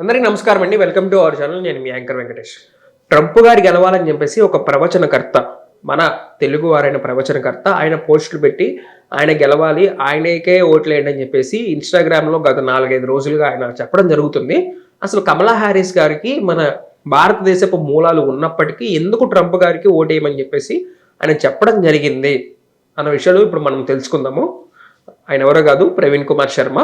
అందరికీ నమస్కారం అండి. Welcome to our channel. నేను మీ యాంకర్ వెంకటేష్. ట్రంప్ గారు గెలవాలని చెప్పేసి ఒక ప్రవచనకర్త మన తెలుగు వారైన ప్రవచనకర్త ఆయన పోస్టులు పెట్టి ఆయన గెలవాలి ఆయనకే ఓట్లు వేయండి అని చెప్పేసి ఇన్స్టాగ్రామ్లో గత నాలుగైదు రోజులుగా ఆయన చెప్పడం జరుగుతుంది. అసలు కమలా హ్యారిస్ గారికి మన భారతదేశపు మూలాలు ఉన్నప్పటికీ ఎందుకు ట్రంప్ గారికి ఓటేయమని చెప్పేసి ఆయన చెప్పడం జరిగింది అన్న విషయాలు ఇప్పుడు మనం తెలుసుకుందాము. ఆయన ఎవరో కాదు ప్రవీణ్ కుమార్ శర్మ.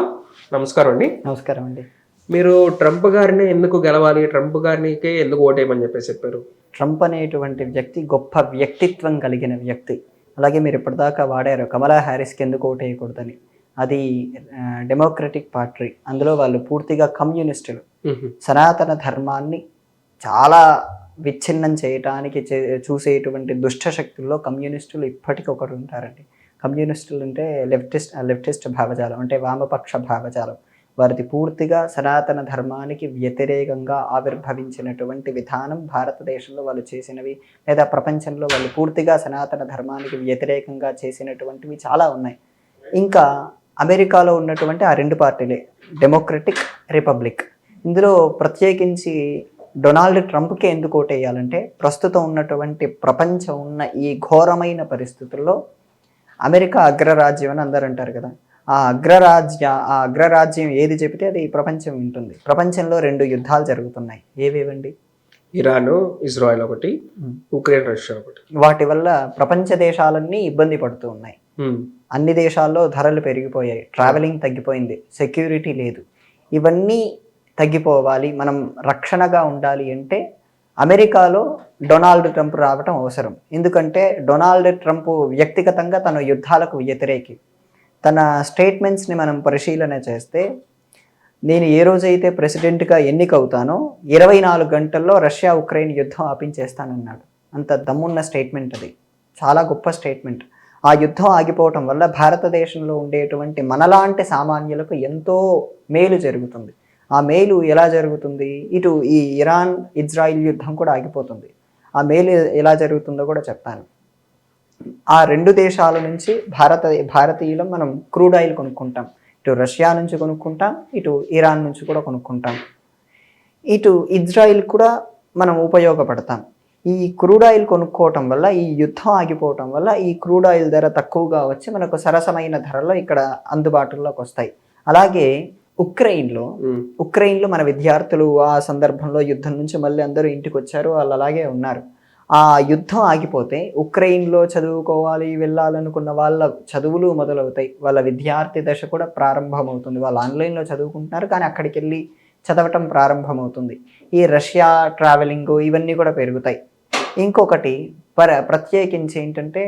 నమస్కారం అండి. నమస్కారం అండి. మీరు ట్రంప్ గారిని ఎందుకు గెలవాలి? ట్రంప్ గారికి ఎందుకు ఓటేయమని చెప్పేసి చెప్పారు? ట్రంప్ అనేటువంటి వ్యక్తి గొప్ప వ్యక్తిత్వం కలిగిన వ్యక్తి. అలాగే మీరు ఇప్పటిదాకా వాడారు కమలా హ్యారిస్కి ఎందుకు ఓటేయకూడదని. అది డెమోక్రటిక్ పార్టీ అందులో వాళ్ళు పూర్తిగా కమ్యూనిస్టులు. సనాతన ధర్మాన్ని చాలా విచ్ఛిన్నం చేయటానికి చే- చూసేటువంటి దుష్ట శక్తుల్లో కమ్యూనిస్టులు ఇప్పటికీ ఒకరు ఉంటారండి కమ్యూనిస్టులు అంటే లెఫ్టిస్ట్ లెఫ్టిస్ట్ భావజాలం అంటే వామపక్ష భావజాలం. వారిది పూర్తిగా సనాతన ధర్మానికి వ్యతిరేకంగా ఆవిర్భవించినటువంటి విధానం భారతదేశంలో వాళ్ళు చేసినవి లేదా ప్రపంచంలో వాళ్ళు పూర్తిగా సనాతన ధర్మానికి వ్యతిరేకంగా చేసినటువంటివి చాలా ఉన్నాయి. ఇంకా అమెరికాలో ఉన్నటువంటి ఆ రెండు పార్టీలే డెమోక్రటిక్ రిపబ్లిక్ ఇందులో ప్రత్యేకించి డొనాల్డ్ ట్రంప్కి ఎందుకు ఓటేయాలంటే ప్రస్తుతం ఉన్నటువంటి ప్రపంచం ఉన్న ఈ ఘోరమైన పరిస్థితుల్లో అమెరికా అగ్రరాజ్యం అని అందరు అంటారు కదా. ఆ అగ్రరాజ్య ఆ అగ్రరాజ్యం ఏది చెబితే అది ప్రపంచం వింటుంది. ప్రపంచంలో రెండు యుద్ధాలు జరుగుతున్నాయి. ఏవేవండి? ఇరాన్ ఇజ్రాయెల్ ఒకటి. ఉక్రెయిన్ రష్యా ఒకటి. వాటి వల్ల ప్రపంచ దేశాలన్నీ ఇబ్బంది పడుతూ ఉన్నాయి. అన్ని దేశాల్లో ధరలు పెరిగిపోయాయి. ట్రావెలింగ్ తగ్గిపోయింది. సెక్యూరిటీ లేదు. ఇవన్నీ తగ్గిపోవాలి. మనం రక్షణగా ఉండాలి అంటే అమెరికాలో డొనాల్డ్ ట్రంప్ రావటం అవసరం. ఎందుకంటే డొనాల్డ్ ట్రంప్ వ్యక్తిగతంగా తన యుద్ధాలకు వ్యతిరేకి. తన స్టేట్మెంట్స్ని మనం పరిశీలన చేస్తే నేను ఏ రోజైతే ప్రెసిడెంట్గా ఎన్నికవుతానో ఇరవై నాలుగు గంటల్లో రష్యా ఉక్రెయిన్ యుద్ధం ఆపించేస్తానన్నాడు. అంత దమ్మున్న స్టేట్మెంట్ అది. చాలా గొప్ప స్టేట్మెంట్. ఆ యుద్ధం ఆగిపోవటం వల్ల భారతదేశంలో ఉండేటువంటి మనలాంటి సామాన్యులకు ఎంతో మేలు జరుగుతుంది. ఆ మేలు ఎలా జరుగుతుంది? ఇటు ఈ ఇరాన్ ఇజ్రాయిల్ యుద్ధం కూడా ఆగిపోతుంది. ఆ మేలు ఎలా జరుగుతుందో కూడా చెప్తాను. ఆ రెండు దేశాల నుంచి భారత భారతీయులం మనం క్రూడ్ ఆయిల్ కొనుక్కుంటాం. ఇటు రష్యా నుంచి కొనుక్కుంటాం ఇటు ఇరాన్ నుంచి కూడా కొనుక్కుంటాం. ఇటు ఇజ్రాయిల్ కూడా మనం ఉపయోగపడతాం. ఈ క్రూడ్ ఆయిల్ కొనుక్కోవటం వల్ల ఈ యుద్ధం ఆగిపోవటం వల్ల ఈ క్రూడ్ ఆయిల్ ధర తక్కువగా వచ్చి మనకు సరసమైన ధరలో ఇక్కడ అందుబాటులోకి వస్తాయి. అలాగే ఉక్రెయిన్లో. ఉక్రెయిన్లో మన విద్యార్థులు ఆ సందర్భంలో యుద్ధం నుంచి మళ్ళీ అందరూ ఇంటికి వచ్చారు వాళ్ళు అలాగే ఉన్నారు. ఆ యుద్ధం ఆగిపోతే ఉక్రెయిన్లో చదువుకోవాలి వెళ్ళాలనుకున్న వాళ్ళ చదువులు మొదలవుతాయి. వాళ్ళ విద్యార్థి దశ కూడా ప్రారంభమవుతుంది. వాళ్ళు ఆన్లైన్లో చదువుకుంటున్నారు కానీ అక్కడికి వెళ్ళి చదవటం ప్రారంభమవుతుంది. ఈ రష్యా ట్రావెలింగ్ ఇవన్నీ కూడా పెరుగుతాయి. ఇంకొకటి పర ప్రత్యేకించి ఏంటంటే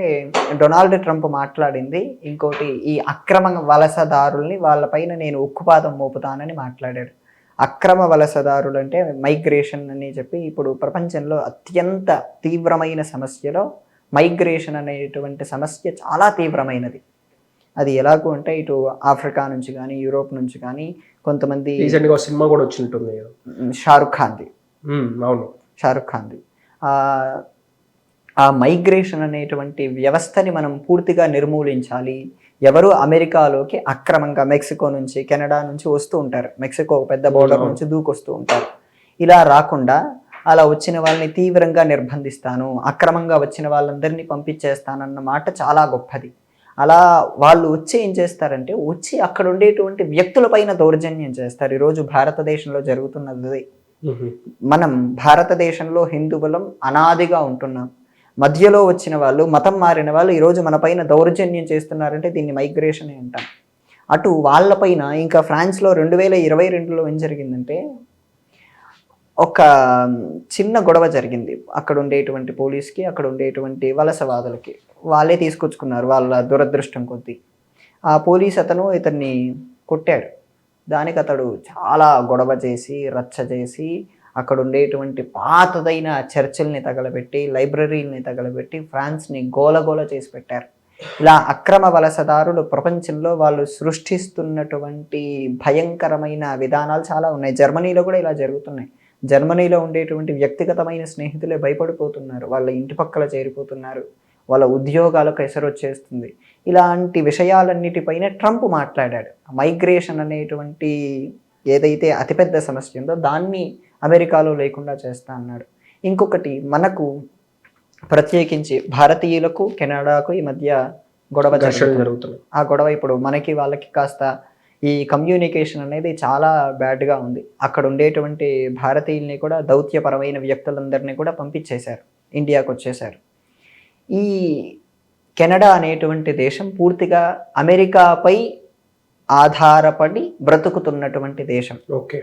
డొనాల్డ్ ట్రంప్ మాట్లాడింది. ఇంకోటి ఈ అక్రమ వలసదారుల్ని వాళ్ళపైన నేను ఉక్కుపాదం మోపుతానని మాట్లాడాడు. అక్రమ వలసదారులు అంటే మైగ్రేషన్ అని చెప్పి ఇప్పుడు ప్రపంచంలో అత్యంత తీవ్రమైన సమస్యలో మైగ్రేషన్ అనేటువంటి సమస్య చాలా తీవ్రమైనది అది ఎలాగూ అంటే ఇటు ఆఫ్రికా నుంచి కానీ యూరోప్ నుంచి కానీ కొంతమంది సినిమా కూడా వచ్చి ఉంటుంది కదా. మ్, షారుఖ్ ఖాన్ది. అవును షారుఖ్ ఖాన్ది ఆ మైగ్రేషన్ అనేటువంటి వ్యవస్థని మనం పూర్తిగా నిర్మూలించాలి ఎవరు అమెరికాలోకి అక్రమంగా మెక్సికో నుంచి కెనడా నుంచి వస్తూ ఉంటారు. మెక్సికో పెద్ద బోర్డర్. నుంచి దూకొస్తూ ఉంటారు. ఇలా రాకుండా అలా వచ్చిన వాళ్ళని తీవ్రంగా నిర్బంధిస్తాను అక్రమంగా వచ్చిన వాళ్ళందరినీ పంపించేస్తానన్న మాట చాలా గొప్పది. అలా వాళ్ళు వచ్చి ఏం చేస్తారంటే వచ్చి అక్కడ ఉండేటువంటి వ్యక్తులపైన దౌర్జన్యం చేస్తారు. ఈరోజు భారతదేశంలో జరుగుతున్నది. మనం భారతదేశంలో హిందువులం అనాదిగా ఉంటున్నాం. మధ్యలో వచ్చిన వాళ్ళు మతం మారిన వాళ్ళు ఈరోజు మన పైన దౌర్జన్యం చేస్తున్నారంటే దీన్ని మైగ్రేషన్ అంటాం. అటు వాళ్ళపైన ఇంకా ఫ్రాన్స్లో రెండు వేల ఇరవై రెండులో ఏం జరిగిందంటే ఒక చిన్న గొడవ జరిగింది. అక్కడ ఉండేటువంటి పోలీస్కి అక్కడ ఉండేటువంటి వలసవాదులకి వాళ్ళే తీసుకొచ్చుకున్నారు వాళ్ళ దురదృష్టం కొద్దీ. ఆ పోలీస్ అతను ఇతన్ని కొట్టాడు. దానికి అతడు చాలా గొడవ చేసి రచ్చ చేసి అక్కడ ఉండేటువంటి పాతదైన చర్చిల్ని తగలబెట్టి లైబ్రరీల్ని తగలబెట్టి ఫ్రాన్స్ని గోలగోల చేసి పెట్టారు. ఇలా అక్రమ వలసదారులు ప్రపంచంలో వాళ్ళు సృష్టిస్తున్నటువంటి భయంకరమైన విధానాలు చాలా ఉన్నాయి. జర్మనీలో కూడా ఇలా జరుగుతున్నాయి. జర్మనీలో ఉండేటువంటి వ్యక్తిగతమైన స్నేహితులే భయపడిపోతున్నారు. వాళ్ళ ఇంటి పక్కల చేరిపోతున్నారు. వాళ్ళ ఉద్యోగాలకు ఎసరు వచ్చేస్తుంది ఇలాంటి విషయాలన్నిటిపైన ట్రంప్ మాట్లాడాడు. మైగ్రేషన్ అనేటువంటి ఏదైతే అతిపెద్ద సమస్య ఉందో దాన్ని అమెరికాలో లేకుండా చేస్తా అన్నాడు. ఇంకొకటి మనకు ప్రత్యేకించి భారతీయులకు కెనడాకు ఈ మధ్య గొడవ జరుగుతుంది. ఆ గొడవ ఇప్పుడు మనకి వాళ్ళకి కాస్త ఈ కమ్యూనికేషన్ అనేది చాలా బ్యాడ్గా ఉంది. అక్కడ ఉండేటువంటి భారతీయుల్ని కూడా దౌత్యపరమైన వ్యక్తులందరినీ కూడా పంపించేశారు. ఇండియాకు వచ్చేశారు. ఈ కెనడా అనేటువంటి దేశం పూర్తిగా అమెరికాపై ఆధారపడి బ్రతుకుతున్నటువంటి దేశం. ఓకే.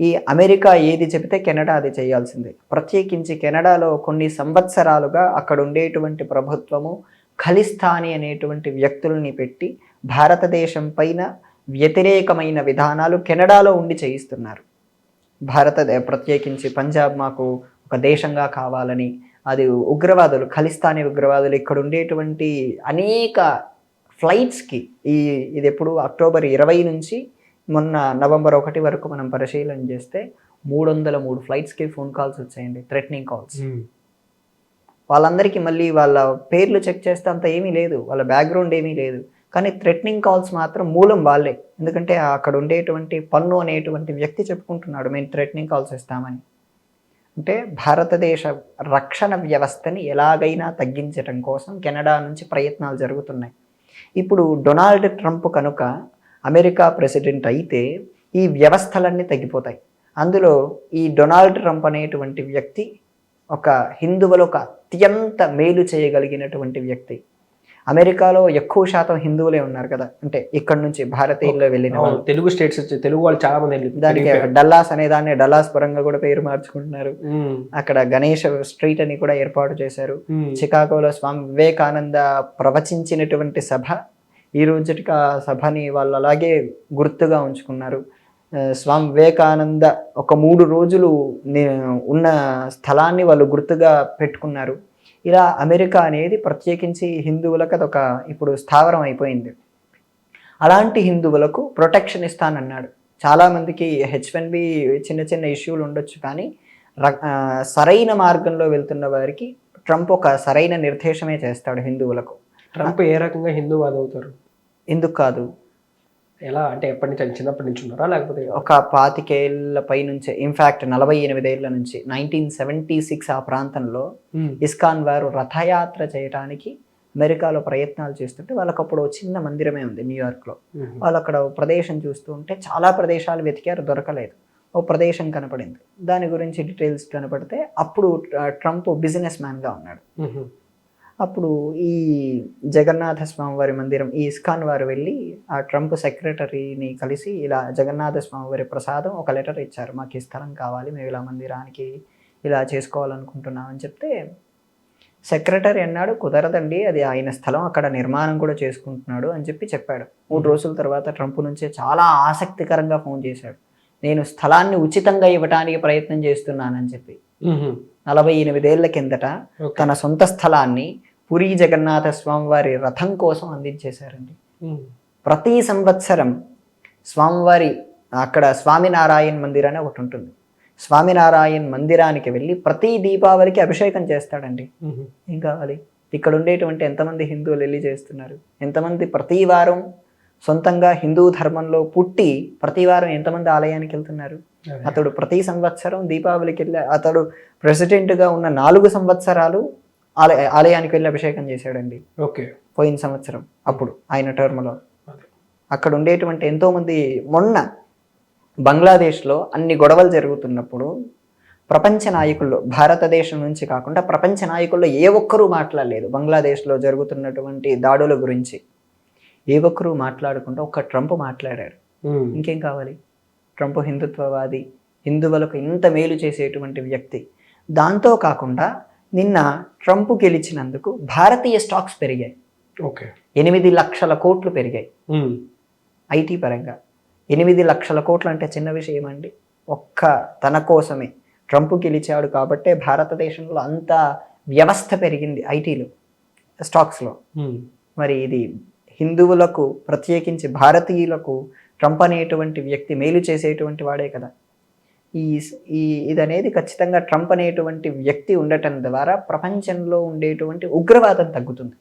ఈ అమెరికా ఏది చెబితే కెనడా అది చేయాల్సిందే. ప్రత్యేకించి కెనడాలో కొన్ని సంవత్సరాలుగా అక్కడ ఉండేటువంటి ప్రభుత్వము ఖలిస్థాని అనేటువంటి వ్యక్తుల్ని పెట్టి భారతదేశం పైన వ్యతిరేకమైన విధానాలు కెనడాలో ఉండి చేయిస్తున్నారు. భారత ప్రత్యేకించి పంజాబ్ మాకు ఒక దేశంగా కావాలని అది ఉగ్రవాదులు ఖలిస్తానీ ఉగ్రవాదులు ఇక్కడ ఉండేటువంటి అనేక ఫ్లైట్స్కి ఈ ఇది ఎప్పుడు అక్టోబర్ ఇరవై నుంచి మొన్న నవంబర్ ఒకటి వరకు మనం పరిశీలన చేస్తే మూడు వందల మూడు ఫ్లైట్స్కి ఫోన్ కాల్స్ వచ్చాయండి థ్రెటనింగ్ కాల్స్ వాళ్ళందరికీ మళ్ళీ వాళ్ళ పేర్లు చెక్ చేస్తే అంత ఏమీ లేదు వాళ్ళ బ్యాక్గ్రౌండ్ ఏమీ లేదు. కానీ థ్రెటనింగ్ కాల్స్ మాత్రం మూలం వాళ్ళే. ఎందుకంటే అక్కడ ఉండేటువంటి పన్ను అనేటువంటి వ్యక్తి చెప్పుకుంటున్నాడు మేము థ్రెటనింగ్ కాల్స్ ఇస్తామని. అంటే భారతదేశ రక్షణ వ్యవస్థని ఎలాగైనా తగ్గించడం కోసం కెనడా నుంచి ప్రయత్నాలు జరుగుతున్నాయి. ఇప్పుడు డొనాల్డ్ ట్రంప్ కనుక అమెరికా ప్రెసిడెంట్ అయితే ఈ వ్యవస్థలన్నీ తగ్గిపోతాయి. అందులో ఈ డొనాల్డ్ ట్రంప్ అనేటువంటి వ్యక్తి ఒక హిందువులకు అత్యంత మేలు చేయగలిగినటువంటి వ్యక్తి. అమెరికాలో ఎక్కువ శాతం హిందువులే ఉన్నారు కదా. అంటే ఇక్కడ నుంచి భారతీయుల్లో వెళ్ళిన తెలుగు స్టేట్స్ తెలుగు వాళ్ళు చాలా మంది వెళ్ళి- దానికి. డల్లాస్ అనే దాన్ని డల్లాస్ పరంగా కూడా పేరు మార్చుకుంటున్నారు. అక్కడ గణేష్ స్ట్రీట్ అని కూడా ఏర్పాటు చేశారు. చికాగోలో స్వామి వివేకానంద ప్రవచించినటువంటి సభ ఈ రోజుటికి ఆ సభని వాళ్ళు అలాగే గుర్తుగా ఉంచుకున్నారు. స్వామి వివేకానంద ఒక మూడు రోజులు ఉన్న స్థలాన్ని వాళ్ళు గుర్తుగా పెట్టుకున్నారు. ఇలా అమెరికా అనేది ప్రత్యేకించి హిందువులకు అదొక ఇప్పుడు స్థావరం అయిపోయింది. అలాంటి హిందువులకు ప్రొటెక్షన్ ఇస్తానన్నాడు. చాలామందికి హెచ్ వన్ బి చిన్న చిన్న ఇష్యూలు ఉండొచ్చు కానీ ర- సరైన మార్గంలో వెళ్తున్న వారికి ట్రంప్ ఒక సరైన నిర్దేశమే చేస్తాడు హిందువులకు. ట్రంప్ ఏ రకంగా హిందూవాది అవుతారు? ఎందుకు కాదు? ఎలా? అంటే ఎప్పటి నుంచి చిన్నప్పటి నుంచి ఉన్నారా? లేకపోతే ఒక పాతికేళ్ళ పై నుంచే ఇన్ఫ్యాక్ట్ నలభై ఎనిమిదేళ్ళ నుంచి నైన్టీన్ సెవెంటీ సిక్స్ ఆ ప్రాంతంలో ఇస్కాన్ వారు రథయాత్ర చేయడానికి అమెరికాలో ప్రయత్నాలు చేస్తుంటే వాళ్ళకి అప్పుడు చిన్న మందిరమే ఉంది న్యూయార్క్లో వాళ్ళు అక్కడ ప్రదేశం చూస్తూ ఉంటే చాలా ప్రదేశాలు వెతికారు దొరకలేదు. ఓ ప్రదేశం కనపడింది. దాని గురించి డీటెయిల్స్ కనపడితే అప్పుడు ట్రంప్ బిజినెస్ మ్యాన్గా ఉన్నాడు. అప్పుడు ఈ జగన్నాథ స్వామి వారి మందిరం ఈ ఇస్కాన్ వారు వెళ్ళి ఆ ట్రంప్ సెక్రటరీని కలిసి ఇలా జగన్నాథ స్వామి వారి ప్రసాదం ఒక లెటర్ ఇచ్చారు. మాకు ఈ స్థలం కావాలి మేము ఇలా మందిరానికి ఇలా చేసుకోవాలనుకుంటున్నాం అని చెప్తే సెక్రటరీ అన్నాడు కుదరదండి అది ఆయన స్థలం అక్కడ నిర్మాణం కూడా చేసుకుంటున్నాడు అని చెప్పి చెప్పాడు. మూడు రోజుల తర్వాత ట్రంప్ నుంచే చాలా ఆసక్తికరంగా ఫోన్ చేశాడు. నేను స్థలాన్ని ఉచితంగా ఇవ్వడానికి ప్రయత్నం చేస్తున్నానని చెప్పి. నలభై ఎనిమిదేళ్ళ కిందట. తన సొంత స్థలాన్ని పురీ జగన్నాథ స్వామి వారి రథం కోసం అందించేశారండి. ప్రతి సంవత్సరం స్వామివారి అక్కడ స్వామినారాయణ మందిర్ అని ఒకటి ఉంటుంది. స్వామినారాయణ మందిరానికి వెళ్ళి ప్రతి దీపావళికి అభిషేకం చేస్తాడండి. ఏం కావాలి? ఇక్కడ ఉండేటువంటి ఎంతమంది హిందువులు వెళ్ళి చేస్తున్నారు? ఎంతమంది ప్రతి వారం సొంతంగా హిందూ ధర్మంలో పుట్టి ప్రతి వారం ఎంతమంది ఆలయానికి వెళ్తున్నారు. అతడు ప్రతి సంవత్సరం దీపావళికి వెళ్ళి అతడు ప్రెసిడెంట్గా ఉన్న నాలుగు సంవత్సరాలు ఆలయ ఆలయానికి వెళ్ళి అభిషేకం చేశాడండి. ఓకే. పోయిన సంవత్సరం అప్పుడు ఆయన టర్మ్లో. అక్కడ ఉండేటువంటి ఎంతోమంది మొన్న బంగ్లాదేశ్లో అన్ని గొడవలు జరుగుతున్నప్పుడు ప్రపంచ నాయకుల్లో భారతదేశం నుంచి కాకుండా ప్రపంచ నాయకుల్లో ఏ ఒక్కరూ మాట్లాడలేదు బంగ్లాదేశ్లో జరుగుతున్నటువంటి దాడుల గురించి. ఏ ఒక్కరూ మాట్లాడకుండా ఒక్క ట్రంప్ మాట్లాడాడు. ఇంకేం కావాలి? ట్రంప్ హిందుత్వవాది హిందువులకు ఇంత మేలు చేసేటువంటి వ్యక్తి. దాంతో కాకుండా నిన్న ట్రంప్ గెలిచినందుకు భారతీయ స్టాక్స్ పెరిగాయి. ఓకే. ఎనిమిది లక్షల కోట్లు పెరిగాయి. ఐటీ పరంగా. ఎనిమిది లక్షల కోట్లు అంటే చిన్న విషయం అండి. ఒక్క తన కోసమే. ట్రంప్ గెలిచాడు కాబట్టే భారతదేశంలో అంత వ్యవస్థ పెరిగింది ఐటీలో స్టాక్స్లో. మరి ఇది హిందువులకు ప్రత్యేకించి భారతీయులకు ట్రంప్ అనేటువంటి వ్యక్తి మేలు చేసేటువంటి వాడే కదా. ఈ ఈ ఇది అనేది ఖచ్చితంగా ట్రంప్ అనేటువంటి వ్యక్తి ఉండటం ద్వారా ప్రపంచంలో ఉండేటువంటి ఉగ్రవాదం తగ్గుతుంది.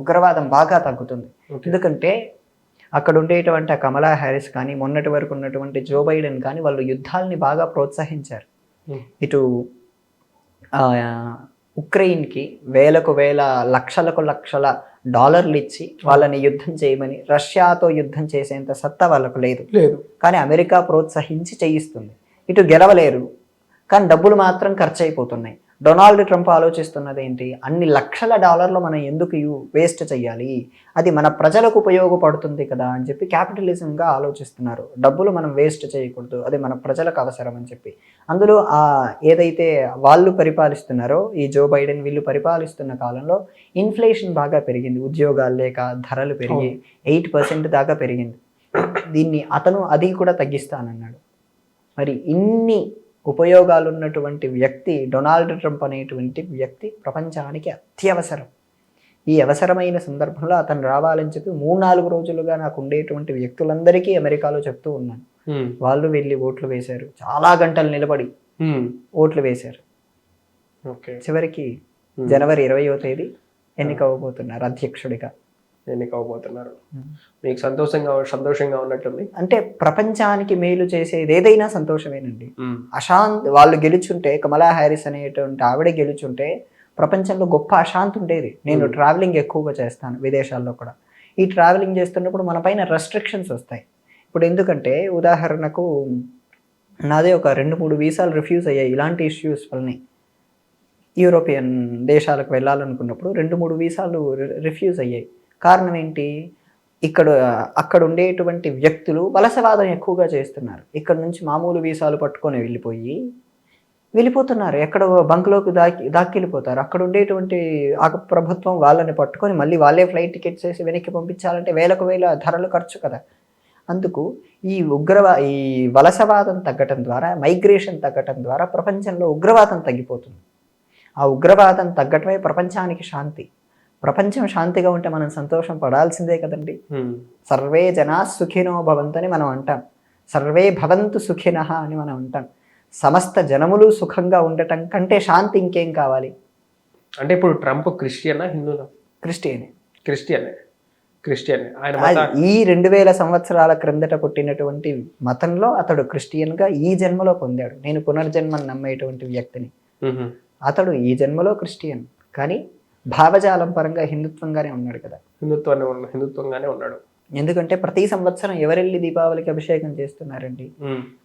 ఉగ్రవాదం బాగా తగ్గుతుంది. ఎందుకంటే అక్కడ ఉండేటువంటి ఆ కమలా హ్యారిస్ కానీ మొన్నటి వరకు ఉన్నటువంటి జో బైడెన్ కానీ వాళ్ళు యుద్ధాలని బాగా ప్రోత్సహించారు. ఇటు ఉక్రెయిన్కి వేలకు వేల లక్షలకు లక్షల డాలర్లు ఇచ్చి వాళ్ళని యుద్ధం చేయమని రష్యాతో యుద్ధం చేసేంత సత్తా వాళ్ళకు లేదు. లేదు. కానీ అమెరికా ప్రోత్సహించి చేయిస్తుంది. ఇటు గెలవలేరు. కానీ డబ్బులు మాత్రం ఖర్చు అయిపోతున్నాయి డొనాల్డ్ ట్రంప్ ఆలోచిస్తున్నది ఏంటి అన్ని లక్షల డాలర్లు మనం ఎందుకు వేస్ట్ చేయాలి అది మన ప్రజలకు ఉపయోగపడుతుంది కదా అని చెప్పి క్యాపిటలిజంగా ఆలోచిస్తున్నారు. డబ్బులు మనం వేస్ట్ చేయకూడదు. అది మన ప్రజలకు అవసరం అని చెప్పి. అందులో ఆ ఏదైతే వాళ్ళు పరిపాలిస్తున్నారో ఈ జో బైడెన్ వీళ్ళు పరిపాలిస్తున్న కాలంలో ఇన్ఫ్లేషన్ బాగా పెరిగింది. ఉద్యోగాలు లేక ధరలు పెరిగి ఎయిట్ పర్సెంట్ దాకా పెరిగింది. దీన్ని అతను అది కూడా తగ్గిస్తానన్నాడు. మరి ఇన్ని ఉపయోగాలు ఉన్నటువంటి వ్యక్తి డొనాల్డ్ ట్రంప్ అనేటువంటి వ్యక్తి ప్రపంచానికి అత్యవసరం ఈ అవసరమైన సందర్భంలో అతను రావాలని చెప్పి మూడు నాలుగు రోజులుగా నాకు ఉండేటువంటి వ్యక్తులందరికీ అమెరికాలో చెప్తూ ఉన్నాను. వాళ్ళు వెళ్ళి ఓట్లు వేశారు చాలా గంటలు నిలబడి. ఓట్లు వేశారు చివరికి. జనవరి ఇరవయో తేదీ ఎన్నికవ్వబోతున్నారు అధ్యక్షుడిగా ఎన్నిక అవబోతున్నారు మీకు సంతోషంగా సంతోషంగా ఉన్నట్టుంది. అంటే ప్రపంచానికి మేలు చేసేది ఏదైనా సంతోషమేనండి. అశాంత్ వాళ్ళు గెలుచుంటే కమలా హ్యారిస్ అనేటువంటి ఆవిడ గెలుచుంటే ప్రపంచంలో గొప్ప అశాంతి ఉండేది. నేను. ట్రావెలింగ్ ఎక్కువగా చేస్తాను విదేశాల్లో కూడా. ఈ ట్రావెలింగ్ చేస్తున్నప్పుడు మన పైన రెస్ట్రిక్షన్స్ వస్తాయి. ఇప్పుడు ఎందుకంటే ఉదాహరణకు నాదే ఒక రెండు మూడు వీసాలు రిఫ్యూజ్ అయ్యాయి ఇలాంటి ఇష్యూస్ వల్లనే. యూరోపియన్ దేశాలకు వెళ్ళాలనుకున్నప్పుడు రెండు మూడు వీసాలు రిఫ్యూజ్ అయ్యాయి. కారణం ఏంటి? ఇక్కడ అక్కడ ఉండేటువంటి వ్యక్తులు వలసవాదం ఎక్కువగా చేస్తున్నారు. ఇక్కడ నుంచి మామూలు వీసాలు పట్టుకొని వెళ్ళిపోయి వెళ్ళిపోతున్నారు. ఎక్కడ బంక్లోకి దాకి దాక్కెళ్ళిపోతారు. అక్కడ ఉండేటువంటి ఆ ప్రభుత్వం వాళ్ళని పట్టుకొని మళ్ళీ వాళ్ళే ఫ్లైట్ టికెట్స్ వేసి వెనక్కి పంపించాలంటే వేలకు వేల ధరలు ఖర్చు కదా. అందుకు ఈ ఉగ్రవా ఈ వలసవాదం తగ్గటం ద్వారా మైగ్రేషన్ తగ్గటం ద్వారా ప్రపంచంలో ఉగ్రవాదం తగ్గిపోతుంది. ఆ ఉగ్రవాదం తగ్గటమే ప్రపంచానికి శాంతి. ప్రపంచం శాంతిగా ఉంటే మనం సంతోషం పడాల్సిందే కదండి. సర్వే జనా సుఖినో భవంతని మనం అంటాం. సర్వే భవంతు సుఖినః అని మనం అంటాం. సమస్త జనములు సుఖంగా ఉండటం కంటే శాంతి ఇంకేం కావాలి? అంటే ఇప్పుడు ట్రంప్ క్రిస్టియనా హిందూనా క్రిస్టియన్. క్రిస్టియనే. క్రిస్టియన్. ఆయన ఈ రెండు వేల సంవత్సరాల క్రిందట పుట్టినటువంటి మతంలో అతడు క్రిస్టియన్గా ఈ జన్మలో పొందాడు. నేను పునర్జన్మని నమ్మేటువంటి వ్యక్తిని. అతడు ఈ జన్మలో క్రిస్టియన్. కానీ భావజాలం పరంగా హిందుత్వంగానే ఉన్నాడు కదా. హిందుత్వాన్ని హిందుత్వంగానే ఉన్నాడు. ఎందుకంటే ప్రతి సంవత్సరం ఎవరెళ్ళి దీపావళికి అభిషేకం చేస్తున్నారండి.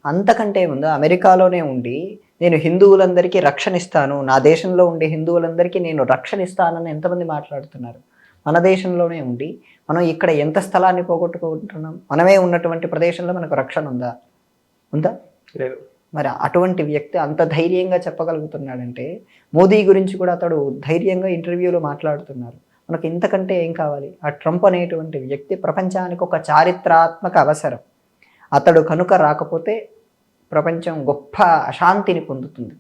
అంతకంటే ముందు అమెరికాలోనే ఉండి నేను హిందువులందరికీ రక్షణ ఇస్తాను నా దేశంలో ఉండే హిందువులందరికీ నేను రక్షణ ఇస్తానని ఎంతమంది మాట్లాడుతున్నారు? మన దేశంలోనే ఉండి మనం ఇక్కడ ఎంత స్థలాన్ని పోగొట్టుకుంటున్నాం? మనమే ఉన్నటువంటి ప్రదేశంలో మనకు రక్షణ ఉందా? ఉందా? లేదు. మరి అటువంటి వ్యక్తి అంత ధైర్యంగా చెప్పగలుగుతున్నాడంటే మోదీ గురించి కూడా అతడు ధైర్యంగా ఇంటర్వ్యూలో మాట్లాడుతున్నారు. మనకు ఇంతకంటే ఏం కావాలి? ఆ ట్రంప్ అనేటువంటి వ్యక్తి ప్రపంచానికి ఒక చారిత్రాత్మక అవసరం. అతడు కనుక రాకపోతే ప్రపంచం గొప్ప అశాంతిని పొందుతుంది.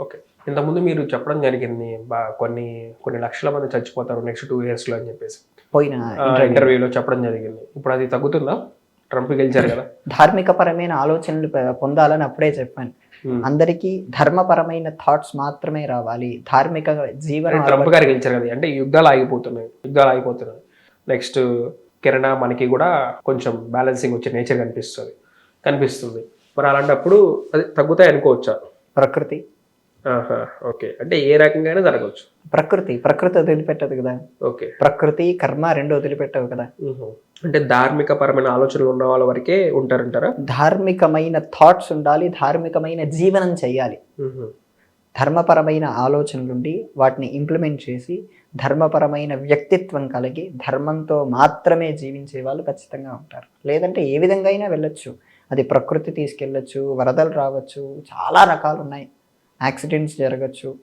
ఓకే. ఇంతకుముందు మీరు చెప్పడం జరిగింది కొన్ని కొన్ని లక్షల మంది చచ్చిపోతారు నెక్స్ట్ టూ ఇయర్స్లో అని చెప్పేసి. పోయిన. ఇంటర్వ్యూలో చెప్పడం జరిగింది. ఇప్పుడు అది తగ్గుతుందా? ట్రంప్ గెలిచారు కదా. ధార్మిక పరమైన ఆలోచనలు పొందాలని అప్పుడే చెప్పాను. ఉమ్. అందరికీ ధర్మపరమైన థాట్స్ మాత్రమే రావాలి. ధార్మిక జీవన ట్రంప్ గారు గెలిచారు కదా. అంటే యుద్ధాలు ఆగిపోతున్నాయి. యుద్ధాలు ఆగిపోతున్నాయి. నెక్స్ట్ కిరణా మనకి కూడా కొంచెం బ్యాలెన్సింగ్ వచ్చే నేచర్ కనిపిస్తుంది. కనిపిస్తుంది. మరి అలాంటప్పుడు అది తగ్గుతాయి అనుకోవచ్చా? ప్రకృతి ఓకే. అంటే ఏ రకంగానే జరగవచ్చు. ప్రకృతి ప్రకృతి వదిలిపెట్టదు కదా. ఓకే. ప్రకృతి కర్మ రెండు వదిలిపెట్టవు కదా. అంటే ధార్మిక పరమైన ఆలోచనలు ఉన్న వాళ్ళ వరకే ఉంటారంటారా? ధార్మికమైన థాట్స్ ఉండాలి ధార్మికమైన జీవనం చేయాలి. ధర్మపరమైన ఆలోచనలుండి వాటిని ఇంప్లిమెంట్ చేసి ధర్మపరమైన వ్యక్తిత్వం కలిగి ధర్మంతో మాత్రమే జీవించే వాళ్ళు ఖచ్చితంగా ఉంటారు. లేదంటే ఏ విధంగా అయినా వెళ్ళొచ్చు. అది ప్రకృతి తీసుకెళ్ళొచ్చు వరదలు రావచ్చు చాలా రకాలు ఉన్నాయి. యాక్సిడెంట్స్ జరగచ్చు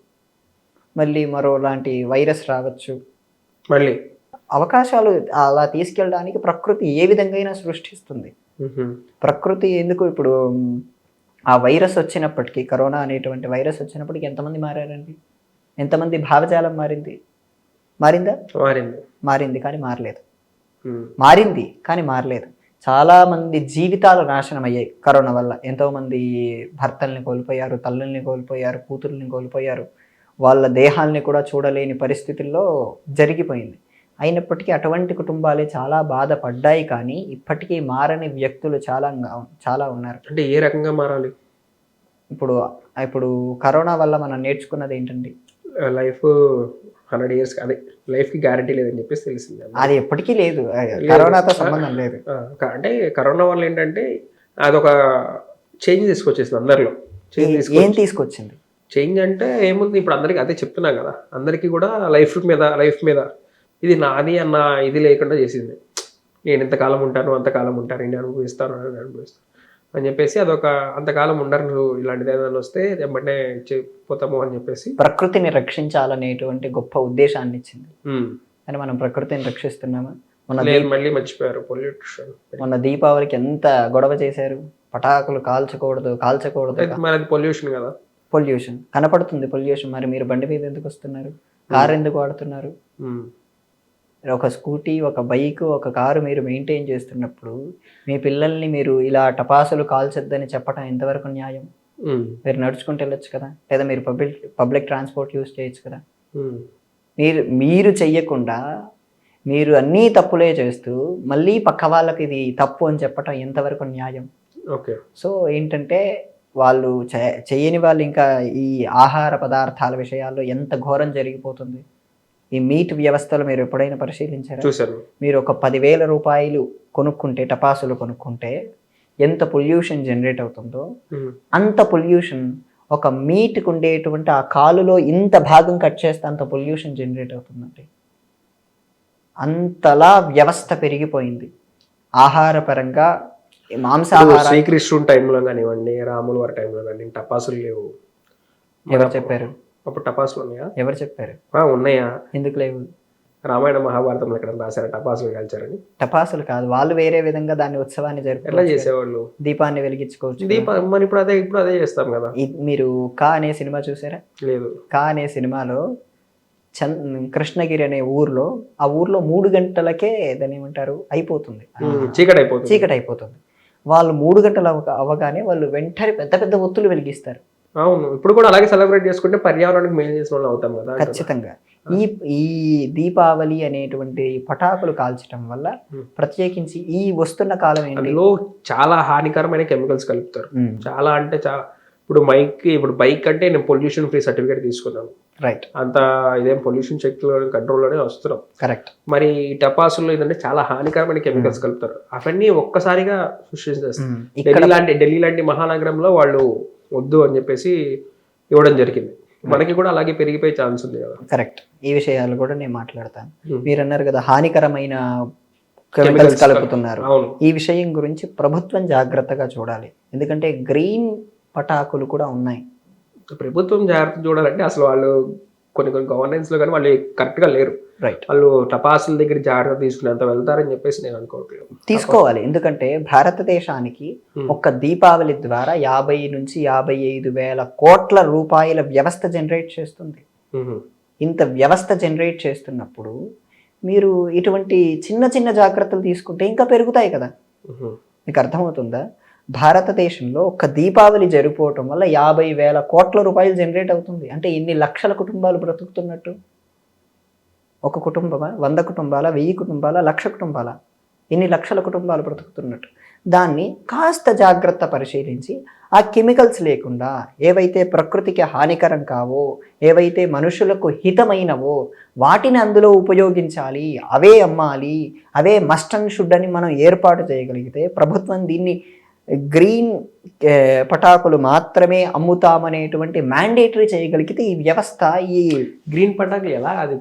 మళ్ళీ మరో లాంటి వైరస్ రావచ్చు. మళ్ళీ? అవకాశాలు అలా తీసుకెళ్ళడానికి ప్రకృతి ఏ విధంగా సృష్టిస్తుంది. ప్రకృతి ఎందుకు ఇప్పుడు ఆ వైరస్ వచ్చినప్పటికీ కరోనా అనేటువంటి వైరస్ వచ్చినప్పటికీ ఎంతమంది మారారండి? ఎంతమంది భావజాలం మారింది? మారిందా? మారింది. మారింది కానీ మారలేదు. మారింది కానీ మారలేదు. చాలా మంది జీవితాలు నాశనం అయ్యాయి కరోనా వల్ల. ఎంతోమంది భర్తల్ని కోల్పోయారు తల్లుల్ని కోల్పోయారు కూతుర్ని కోల్పోయారు. వాళ్ళ దేహాల్ని కూడా చూడలేని పరిస్థితుల్లో జరిగిపోయింది. అయినప్పటికీ అటువంటి కుటుంబాలే చాలా బాధపడ్డాయి కానీ ఇప్పటికీ మారని వ్యక్తులు చాలా చాలా ఉన్నారు. అంటే ఏ రకంగా మారాలి? ఇప్పుడు ఇప్పుడు కరోనా వల్ల మనం నేర్చుకున్నది ఏంటండి? లైఫ్ హండ్రెడ్ ఇయర్స్ అదే లైఫ్కి గ్యారంటీ లేదని చెప్పేసి తెలిసింది అది ఎప్పటికీ లేదు. కరోనాతో సంబంధం లేదు. అంటే కరోనా వల్ల ఏంటంటే అదొక చేంజ్ తీసుకొచ్చేసింది అందరిలో. చేంజ్ ఏ- తీసుకొచ్చి ఏం తీసుకొచ్చింది? చేంజ్ అంటే ఏముంది? ఇప్పుడు అందరికి అదే చెప్తున్నా కదా. అందరికీ కూడా లైఫ్ మీద లైఫ్ మీద ఇది నాది అన్న ఇది లేకుండా చేసింది. నేను ఎంతకాలం ఉంటాను అంతకాలం ఉంటాను నేను అనుభవిస్తాను అని అనుభవిస్తాను. అని చెప్పేసి అదొక అంతకాలం ఉండరు ఇలాంటిది ఏదైనా వస్తే వెంబడే పోతాము అని చెప్పేసి. ప్రకృతిని రక్షించాలనేటువంటి గొప్ప ఉద్దేశాన్ని ఇచ్చింది. కానీ మనం ప్రకృతిని రక్షిస్తున్నామా? లేదు మళ్ళీ మర్చిపోయారు పొల్యూషన్ మొన్న దీపావళికి ఎంత గొడవ చేశారు? పటాకులు కాల్చకూడదు కాల్చకూడదు మరి పొల్యూషన్ కదా. పొల్యూషన్ కనపడుతుంది పొల్యూషన్ మరి మీరు బండి మీద ఎందుకు వస్తున్నారు? కారు ఎందుకు వాడుతున్నారు. ఒక స్కూటీ ఒక బైక్ ఒక కారు మీరు మెయింటైన్ చేస్తున్నప్పుడు మీ పిల్లల్ని మీరు ఇలా టపాసులు కాల్చొద్దని చెప్పడం ఎంతవరకు న్యాయం. మీరు నడుచుకుంటూ వెళ్ళొచ్చు కదా? లేదా మీరు పబ్లిక్ పబ్లిక్ ట్రాన్స్పోర్ట్ యూస్ చేయొచ్చు కదా. మీరు మీరు చెయ్యకుండా మీరు అన్నీ తప్పులే చేస్తూ మళ్ళీ పక్క వాళ్ళకి ఇది తప్పు అని చెప్పటం ఎంతవరకు న్యాయం? ఓకే. సో ఏంటంటే వాళ్ళు చే- చెయ్యని వాళ్ళు ఇంకా ఈ ఆహార పదార్థాల విషయాల్లో ఎంత ఘోరం జరిగిపోతుంది? ఈ మీట్ వ్యవస్థలు మీరు ఎప్పుడైనా పరిశీలించారా? చూశాను. మీరు ఒక పదివేల రూపాయలు కొనుక్కుంటే టపాసులు కొనుక్కుంటే ఎంత పొల్యూషన్ జనరేట్ అవుతుందో. అంత పొల్యూషన్ ఒక మీట్కి ఉండేటువంటి ఆ కాలులో ఇంత భాగం కట్ చేస్తే అంత పొల్యూషన్ జనరేట్ అవుతుందండి. అంతలా వ్యవస్థ పెరిగిపోయింది. ఆహారపరంగా మాంసాహార శ్రీకృష్ణుడి టైంలో కానివ్వండి రాముల వారి టైంలో కానీ టపాసులు లేవు. ఎవరు చెప్పారు? అప్పుడు టపాసులు ఉన్నాయా? ఎవరు చెప్పారు? ఉన్నాయా? ఎందుకు లేవు? రామాయణ మహాభారతంలో ఎక్కడ రాశారు? టపాసులు కాల్చారని. టపాసులు కాదు వాళ్ళు వేరే విధంగా దాన్ని ఉత్సవాన్ని ఎట్లా జరుపుకోవచ్చు చేసేవాళ్ళు? దీపాన్ని వెలిగించుకోవచ్చు. దీప మరి ఇప్పుడు అదే ఇప్పుడు అదే చేస్తాం కదా. మీరు కా అనే సినిమా చూసారా? లేదు. కా అనే సినిమాలో చంద్ కృష్ణగిరి అనే ఊర్లో ఆ ఊర్లో మూడు గంటలకే దాన్ని ఏమంటారు? అయిపోతుంది. చీకటి అయిపోతుంది చీకటి అయిపోతుంది వాళ్ళు మూడు గంటలు అవ అవగానే వాళ్ళు వెంటనే పెద్ద పెద్ద ఒత్తులు వెలిగిస్తారు. అవును. ఇప్పుడు కూడా అలాగే సెలబ్రేట్ చేసుకుంటే పర్యావరణానికి మేలు చేసిన వాళ్ళు అవుతాం కదా. ఖచ్చితంగా. ఈ ఈ దీపావళి అనేటువంటి పటాకులు కాల్చడం వల్ల. ప్రత్యేకించి ఈ వస్తున్న కాలం ఏంటి? అందులో చాలా హానికరమైన కెమికల్స్ కలుపుతారు. చాలా అంటే చాలా ఇప్పుడు మైక్ ఇప్పుడు బైక్ అంటే నేను పొల్యూషన్ ఫ్రీ సర్టిఫికేట్ తీసుకున్నాను. రైట్. అంత ఇదేం పొల్యూషన్ చెక్ కంట్రోల్లోనే వస్తున్నాం. కరెక్ట్. మరి ఈ టపాసుల్లో ఏంటంటే చాలా హానికరమైన కెమికల్స్ కలుపుతారు. అవన్నీ ఒక్కసారిగా సృష్టించేస్తారు. ఇక్కడ ఢిల్లీ లాంటి ఢిల్లీ లాంటి మహానగరంలో వాళ్ళు వద్దు అని చెప్పేసి ఇవ్వడం జరిగింది. మనకి కూడా అలాగే పెరిగిపోయే ఛాన్స్ ఉంది కదా. కరెక్ట్ ఈ విషయాలు కూడా నేను మాట్లాడతాను. Hmm. మీరు అన్నారు కదా హానికరమైన కెమికల్స్ కలుపుతున్నారు. ఈ విషయం గురించి ప్రభుత్వం జాగ్రత్తగా చూడాలి. ఎందుకంటే గ్రీన్ పటాకులు కూడా ఉన్నాయి. ప్రభుత్వం జాగ్రత్త చూడాలంటే అసలు వాళ్ళు కొన్ని కొన్ని గవర్నెన్స్లో కానీ వాళ్ళు కరెక్ట్గా లేరు. రైట్ వాళ్ళు టపాసుల దగ్గర జాగ్రత్త తీసుకునేంత వెళ్తారని చెప్పేసి నేను అనుకోవట్లేదు. తీసుకోవాలి. ఎందుకంటే భారతదేశానికి Hmm. ఒక్క దీపావళి ద్వారా యాభై నుంచి యాభై ఐదు వేల కోట్ల రూపాయల వ్యవస్థ జనరేట్ చేస్తుంది. మ్మ్. ఇంత వ్యవస్థ జనరేట్ చేస్తున్నప్పుడు మీరు ఇటువంటి చిన్న చిన్న జాగ్రత్తలు తీసుకుంటే ఇంకా పెరుగుతాయి కదా. మ్మ్. మీకు అర్థమవుతుందా? భారతదేశంలో ఒక్క దీపావళి జరిగిపోవటం వల్ల యాభై వేల కోట్ల రూపాయలు జనరేట్ అవుతుంది. అంటే ఎన్ని లక్షల కుటుంబాలు బ్రతుకుతున్నట్టు? ఒక కుటుంబమా? వంద కుటుంబాల? వెయ్యి కుటుంబాల? లక్ష కుటుంబాల? ఎన్ని లక్షల కుటుంబాలు బ్రతుకుతున్నట్టు. దాన్ని కాస్త జాగ్రత్త పరిశీలించి ఆ కెమికల్స్ లేకుండా ఏవైతే ప్రకృతికి హానికరం కావో ఏవైతే మనుషులకు హితమైనవో వాటిని అందులో ఉపయోగించాలి అవే అమ్మాలి అవే మస్ట్ అండ్ షుడ్ అని మనం ఏర్పాటు చేయగలిగితే ప్రభుత్వం దీన్ని గ్రీన్ పటాకులు మాత్రమే అమ్ముతామనేటువంటి మ్యాండేటరీ చేయగలిగితే ఈ వ్యవస్థ ఈ గ్రీన్ పటాకులు ఎలా? అది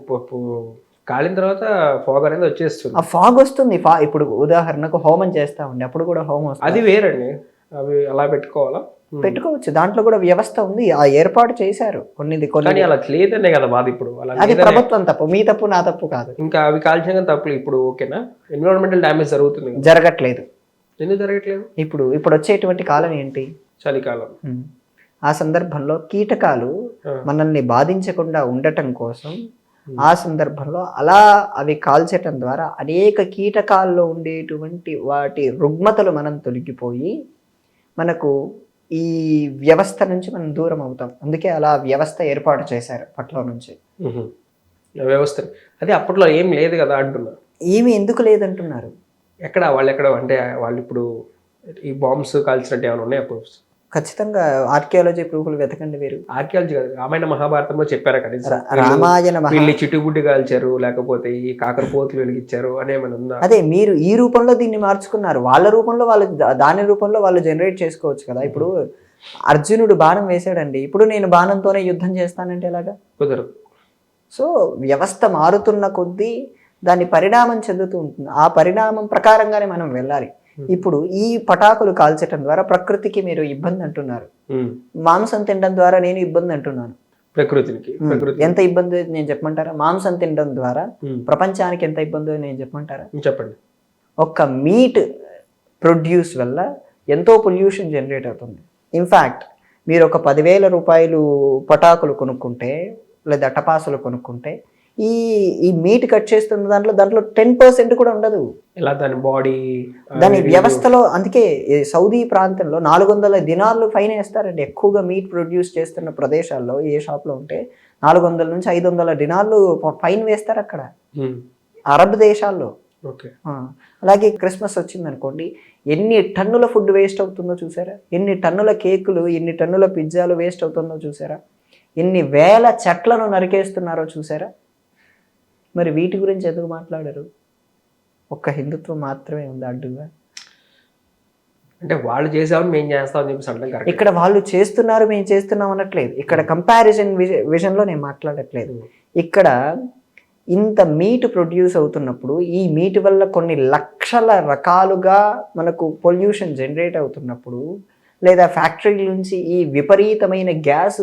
కాలిన తర్వాత ఫాగ్ అనేది వచ్చేస్తుంది. ఆ ఫాగ్ వస్తుంది. ఫా ఇప్పుడు ఉదాహరణకు హోమం చేస్తా ఉండే అప్పుడు కూడా హోమం అది వేరండి. అవి అలా పెట్టుకోవాలా. పెట్టుకోవచ్చు. దాంట్లో కూడా వ్యవస్థ ఉంది. ఆ ఏర్పాటు చేశారు. కొన్ని కానీ కొన్ని అలా లేదనే కదా బాధ ఇప్పుడు. అది. ప్రభుత్వం తప్పు. మీ తప్పు నా తప్పు కాదు. ఇంకా అవి కాల్చిన తప్పులు ఇప్పుడు ఓకేనా? ఎన్విరాన్మెంటల్ డ్యామేజ్ జరుగుతుంది. జరగట్లేదు. ఎందుకు జరగట్లేదు ఇప్పుడు ఇప్పుడు వచ్చేటువంటి కాలం ఏంటి చలికాలం. ఆ సందర్భంలో కీటకాలు. మనల్ని బాధించకుండా ఉండటం కోసం. ఆ సందర్భంలో అలా అవి కాల్చటం ద్వారా అనేక కీటకాల్లో ఉండేటువంటి వాటి రుగ్మతలు మనం తొలగిపోయి మనకు ఈ వ్యవస్థ నుంచి మనం దూరం అవుతాం అందుకే అలా వ్యవస్థ ఏర్పాటు చేశారు పట్లో నుంచి. వ్యవస్థ అది అప్పట్లో ఏం లేదు కదా అంటున్నా ఏమి ఎందుకు లేదంటున్నారు ఎక్కడ వాళ్ళు ఎక్కడ అంటే వాళ్ళు ఇప్పుడు ఈ బాంబ్స్ కాల్చినట్టు ఏమైనా ఉన్నాయి ప్రూఫ్స్? ఖచ్చితంగా ఆర్కియాలజీ ప్రూఫ్లు వెతకండి మీరు. ఆర్కియాలజీ కాదు రామాయణ మహాభారతంలో చెప్పారు కనీసం రా- రామాయణ వీళ్ళు చిట్టుబుడ్డి కాల్చారు లేకపోతే ఈ కాకరపోతులు వెలిగించారు అనేమైనా ఉందా? అదే మీరు ఈ రూపంలో దీన్ని మార్చుకున్నారు. వాళ్ళ రూపంలో వాళ్ళు దాని రూపంలో వాళ్ళు జనరేట్ చేసుకోవచ్చు కదా. ఇప్పుడు అర్జునుడు బాణం వేసాడండి ఇప్పుడు నేను బాణంతోనే యుద్ధం చేస్తానంటే ఎలాగా? కుదరదు. సో వ్యవస్థ మారుతున్న కొద్దీ దాని పరిణామం చెందుతూ ఉంటుంది. ఆ పరిణామం ప్రకారంగానే మనం వెళ్ళాలి. ఇప్పుడు ఈ పటాకులు కాల్చటం ద్వారా ప్రకృతికి మీరు ఇబ్బంది అంటున్నారు. ఉమ్. మాంసం తినడం ద్వారా నేను ఇబ్బంది అంటున్నాను. ప్రకృతికి ప్రకృతి ఎంత ఇబ్బంది నేను చెప్పమంటారా? మాంసం తినడం ద్వారా. ప్రపంచానికి ఎంత ఇబ్బందో నేను చెప్పమంటారా? చెప్పండి. ఒక్క మీట్ ప్రొడ్యూస్ వల్ల ఎంతో పొల్యూషన్ జనరేట్ అవుతుంది. ఇన్ఫ్యాక్ట్ మీరు ఒక పదివేల రూపాయలు పటాకులు కొనుక్కుంటే లేదా టపాసులు కొనుక్కుంటే ఈ ఈ మీట్ కట్ చేస్తున్న దాంట్లో దాంట్లో టెన్ పర్సెంట్ కూడా ఉండదు. ఎలా దాని బాడీ దాని వ్యవస్థలో అందుకే సౌదీ ప్రాంతంలో నాలుగు వందల దినాలు ఫైన్ వేస్తారండి. ఎక్కువగా మీట్ ప్రొడ్యూస్ చేస్తున్న ప్రదేశాల్లో ఏ షాప్లో ఉంటే నాలుగు వందల నుంచి ఐదు వందల దినాలు ఫైన్ వేస్తారు అక్కడ. అరబ్ దేశాల్లో. అలాగే క్రిస్మస్ వచ్చింది అనుకోండి ఎన్ని టన్నుల ఫుడ్ వేస్ట్ అవుతుందో చూసారా? ఎన్ని టన్నుల కేకులు ఎన్ని టన్నుల పిజ్జాలు వేస్ట్ అవుతుందో చూసారా? ఎన్ని వేల చెట్లను నరికేస్తున్నారో చూసారా? మరి వీటి గురించి ఎందుకు మాట్లాడరు? ఒక్క హిందుత్వం మాత్రమే ఉంది అడ్డుగా. అంటే వాళ్ళు చేసామని మేము చేస్తామని చెప్పేసి అంటాం ఇక్కడ వాళ్ళు చేస్తున్నారు మేము చేస్తున్నాం అనట్లేదు ఇక్కడ కంపారిజన్ విజన్లో నేను మాట్లాడట్లేదు. ఇక్కడ ఇంత మీట్ ప్రొడ్యూస్ అవుతున్నప్పుడు ఈ మీట్ వల్ల కొన్ని లక్షల రకాలుగా మనకు పొల్యూషన్ జనరేట్ అవుతున్నప్పుడు లేదా ఫ్యాక్టరీల నుంచి ఈ విపరీతమైన గ్యాస్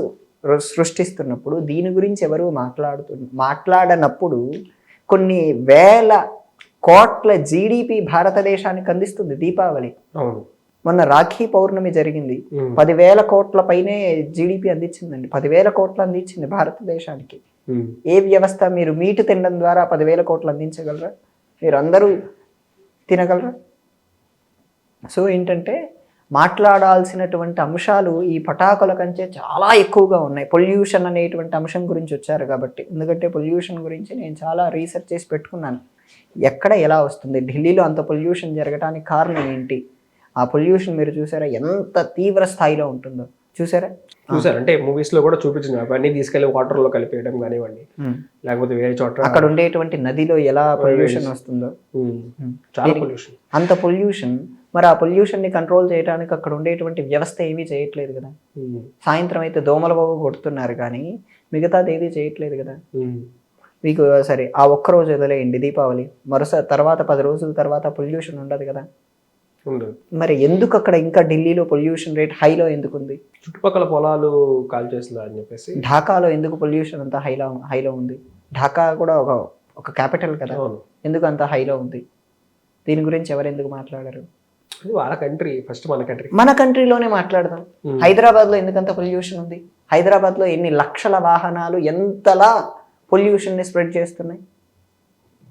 సృష్టిస్తున్నప్పుడు దీని గురించి ఎవరు మాట్లాడుతు మాట్లాడనప్పుడు కొన్ని వేల కోట్ల జీడిపి భారతదేశానికి అందిస్తుంది దీపావళి. మొన్న రాఖీ పౌర్ణమి జరిగింది. పదివేల కోట్ల పైనే జీడిపి అందించిందండి. పదివేల కోట్లు అందించింది భారతదేశానికి. ఏ వ్యవస్థ మీరు మీటు తినడం ద్వారా పదివేల కోట్లు అందించగలరా? మీరు అందరూ తినగలరా? సో ఏంటంటే మాట్లాడాల్సినటువంటి అంశాలు ఈ పటాకుల కంటే చాలా ఎక్కువగా ఉన్నాయి. పొల్యూషన్ అనేటువంటి అంశం గురించి వచ్చారు కాబట్టి. ఎందుకంటే పొల్యూషన్ గురించి నేను చాలా రీసెర్చ్ చేసి పెట్టుకున్నాను. ఎక్కడ ఎలా వస్తుంది? ఢిల్లీలో అంత పొల్యూషన్ జరగడానికి కారణం ఏంటి? ఆ పొల్యూషన్ మీరు చూసారా? ఎంత తీవ్ర స్థాయిలో ఉంటుందో. చూసారా? చూసారు. అంటే మూవీస్లో కూడా చూపించింది అవన్నీ తీసుకెళ్ళి వాటర్లో కలిపేయడం కానివ్వండి. లేకపోతే వేరే చోట అక్కడ ఉండేటువంటి నదిలో ఎలా పొల్యూషన్ వస్తుందో. చాలా పొల్యూషన్ అంత పొల్యూషన్ మరి ఆ పొల్యూషన్ని కంట్రోల్ చేయడానికి అక్కడ ఉండేటువంటి వ్యవస్థ ఏమీ చేయట్లేదు కదా. సాయంత్రం అయితే దోమల బాబు కొడుతున్నారు కానీ మిగతాది ఏది చేయట్లేదు కదా. మీకు సరే ఆ ఒక్క రోజు వదిలేయండి దీపావళి. మరుస తర్వాత పది రోజుల తర్వాత పొల్యూషన్ ఉండదు కదా. మరి ఎందుకు అక్కడ ఇంకా ఢిల్లీలో పొల్యూషన్ రేట్ హైలో ఎందుకు ఉంది చుట్టుపక్కల పొలాలు కాల్ చేస్తున్నారు అని చెప్పేసి. ఢాకాలో ఎందుకు పొల్యూషన్ అంత హైలో హైలో ఉంది? ఢాకా కూడా ఒక ఒక క్యాపిటల్ కదా. ఎందుకు అంత హైలో ఉంది? దీని గురించి ఎవరు ఎందుకు మాట్లాడరు? వాళ్ళ కంట్రీ ఫస్ట్ మన కంట్రీ. మన కంట్రీలోనే మాట్లాడదాం. హైదరాబాద్లో ఎందుకంత పొల్యూషన్ ఉంది? హైదరాబాద్లో ఎన్ని లక్షల వాహనాలు ఎంతలా పొల్యూషన్ని స్ప్రెడ్ చేస్తున్నాయి?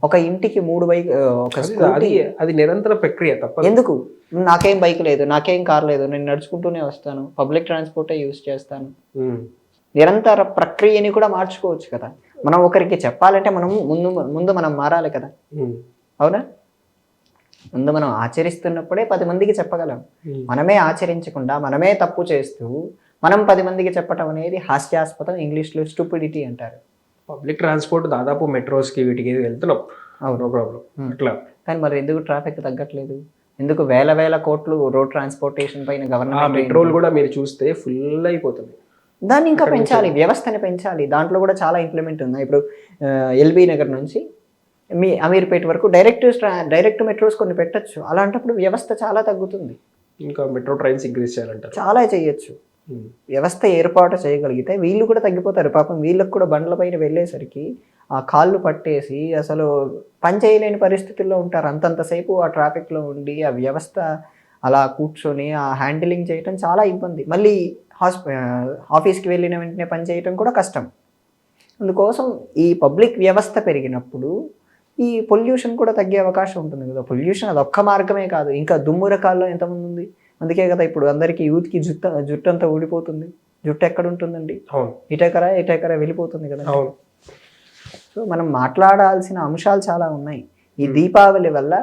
ఒక ఇంటికి మూడు బైక్ ఒక అది అది నిరంతర ప్రక్రియ తప్ప ఎందుకు? నాకేం బైక్ లేదు నాకేం కార్ లేదు నేను నడుచుకుంటూనే వస్తాను పబ్లిక్ ట్రాన్స్పోర్టే యూస్ చేస్తాను. నిరంతర ప్రక్రియని కూడా మార్చుకోవచ్చు కదా. మనం ఒకరికి చెప్పాలంటే మనం ముందు ముందు మనం మారాలి కదా. అవునా? ముందు మనం ఆచరిస్తున్నప్పుడే పది మందికి చెప్పగలం. మనమే ఆచరించకుండా మనమే తప్పు చేస్తూ మనం పది మందికి చెప్పటం అనేది హాస్యాస్పదం ఇంగ్లీష్లో స్టూపిడిటీ అంటారు. పబ్లిక్ ట్రాన్స్పోర్ట్ దాదాపు మెట్రోస్కి వీటికి వెళ్తున్నాం అవును. No problem. అట్లా. కానీ మరి ఎందుకు ట్రాఫిక్ తగ్గట్లేదు? ఎందుకు వేల వేల కోట్లు రోడ్ ట్రాన్స్పోర్టేషన్ పైన గవర్నమెంట్ మెట్రోలు కూడా మీరు చూస్తే ఫుల్ అయిపోతుంది. దాన్ని ఇంకా పెంచాలి వ్యవస్థని పెంచాలి. దాంట్లో కూడా చాలా ఇంప్లిమెంట్ ఉంది ఇప్పుడు ఎల్బీ నగర్ నుంచి మీ అమీర్పేట వరకు డైరెక్ట్ డైరెక్ట్ మెట్రోస్ కొన్ని పెట్టచ్చు. అలాంటప్పుడు వ్యవస్థ చాలా తగ్గుతుంది. ఇంకా మెట్రో ట్రైన్స్ ఇంక్రీజ్ చేయాలంటారు. చాలా చేయొచ్చు. Hmm. వ్యవస్థ ఏర్పాటు చేయగలిగితే వీళ్ళు కూడా తగ్గిపోతారు. పాపం వీళ్ళకి కూడా బండ్ల పైన వెళ్ళేసరికి ఆ కాళ్ళు పట్టేసి అసలు పని చేయలేని పరిస్థితుల్లో ఉంటారు. అంతంతసేపు ఆ ట్రాఫిక్లో ఉండి ఆ వ్యవస్థ అలా కూర్చొని ఆ హ్యాండిలింగ్ చేయటం చాలా ఇబ్బంది. మళ్ళీ హాస్ప ఆఫీస్కి వెళ్ళిన వెంటనే పని చేయటం కూడా కష్టం. అందుకోసం ఈ పబ్లిక్ వ్యవస్థ పెరిగినప్పుడు ఈ పొల్యూషన్ కూడా తగ్గే అవకాశం ఉంటుంది కదా. పొల్యూషన్ అది ఒక్క మార్గమే కాదు. ఇంకా దుమ్ము రకాల్లో ఎంతమంది ఉంది? అందుకే కదా ఇప్పుడు అందరికీ యూత్కి జుట్టు జుట్టు అంతా ఊడిపోతుంది. జుట్టు ఎక్కడ ఉంటుందండి? ఇటకరా ఇటకరా వెళ్ళిపోతుంది కదా సో మనం మాట్లాడాల్సిన అంశాలు చాలా ఉన్నాయి. ఈ దీపావళి వల్ల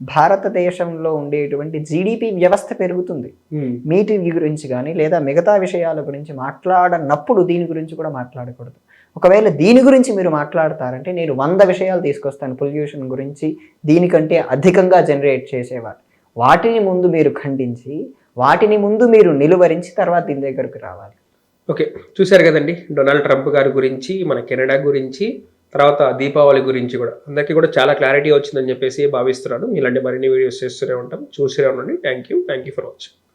భారతదేశంలో ఉండేటువంటి జీడిపి వ్యవస్థ పెరుగుతుంది. ఉమ్, మీటి గురించి కానీ లేదా మిగతా విషయాల గురించి మాట్లాడనప్పుడు దీని గురించి కూడా మాట్లాడకూడదు. ఒకవేళ దీని గురించి మీరు మాట్లాడతారంటే నేను వంద విషయాలు తీసుకొస్తాను పొల్యూషన్ గురించి. దీనికంటే అధికంగా జనరేట్ చేసేవారు. వాటిని ముందు మీరు ఖండించి వాటిని ముందు మీరు నిలువరించి తర్వాత దీని దగ్గరకు రావాలి. ఓకే. చూశారు కదండి డొనాల్డ్ ట్రంప్ గారి గురించి మన కెనడా గురించి తర్వాత దీపావళి గురించి కూడా. అందరికీ కూడా చాలా క్లారిటీ వచ్చిందని చెప్పేసి భావిస్తున్నాను. ఇలాంటి మరిన్ని వీడియోస్ చేస్తూనే ఉంటాం. చూస్తూనే ఉండండి. Thank you. Thank you for watching.